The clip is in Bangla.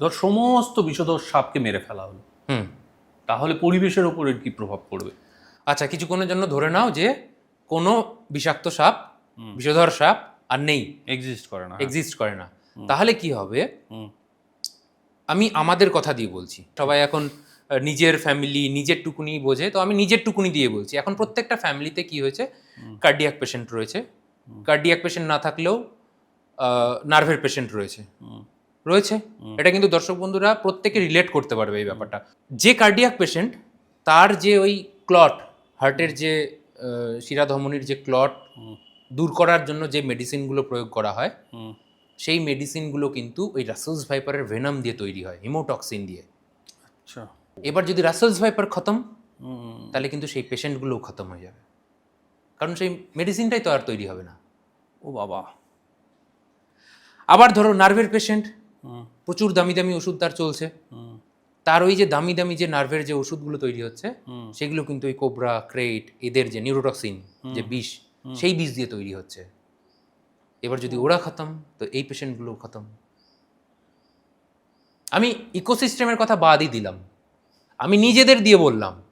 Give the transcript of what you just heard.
ধর সমস্ত বিষধর সাপকে মেরে ফেলা হলো। হুম। তাহলে পরিবেশের ওপর কি প্রভাব পড়বে? আচ্ছা কিছুক্ষণের জন্য ধরে নাও যে কোনো বিষাক্ত সাপ বিষধর সাপ আর নেই। এক্সিস্ট করে না এক্সিস্ট করে না। তাহলে কি হবে? আমি আমাদের কথা দিয়ে বলছি। সবাই এখন নিজের ফ্যামিলি নিজের টুকুনি বোঝে। তো আমি নিজের টুকুনি দিয়ে বলছি। এখন প্রত্যেকটা ফ্যামিলিতে কি হয়েছে? কার্ডিয়াক পেশেন্ট রয়েছে। কার্ডিয়াক পেশেন্ট না থাকলেও নার্ভের পেশেন্ট রয়েছে। রয়েছে। এটা কিন্তু দর্শক বন্ধুরা প্রত্যেকে রিলেট করতে পারবে এই ব্যাপারটা। যে কার্ডিয়াক পেশেন্ট তার যে ওই ক্লট হার্টের যে আহ, শিরাধমনির যে ক্লট দূর করার জন্য যে মেডিসিনগুলো প্রয়োগ করা হয় সেই মেডিসিনগুলো কিন্তু ওই রাসেলস ভাইপারের ভেনাম দিয়ে তৈরি হয় হিমোটক্সিন দিয়ে। আচ্ছা। এবার যদি রাসেলস ভাইপার খতম। তাহলে কিন্তু সেই পেশেন্টগুলোও খতম হয়ে যাবে। কারণ সেই মেডিসিনটাই তো আর তৈরি হবে না। ও বাবা। আবার ধরো নার্ভের পেশেন্ট। প্রচুর দামি দামি ওষুধ তার চলছে। তার ওই যে দামি দামি যে নার্ভের যে ওষুধগুলো তৈরি হচ্ছে, সেগুলো কিন্তু ওই কোবরা, ক্রেট, এদের যে নিউরোটক্সিন, যে বিষ, সেই বিষ দিয়ে তৈরি হচ্ছে। এবার যদি ওরা খতম, তো এই পেশেন্টগুলো খতম। আমি ইকোসিস্টেমের কথা বাদই দিলাম। আমি নিজেদের দিয়ে বললাম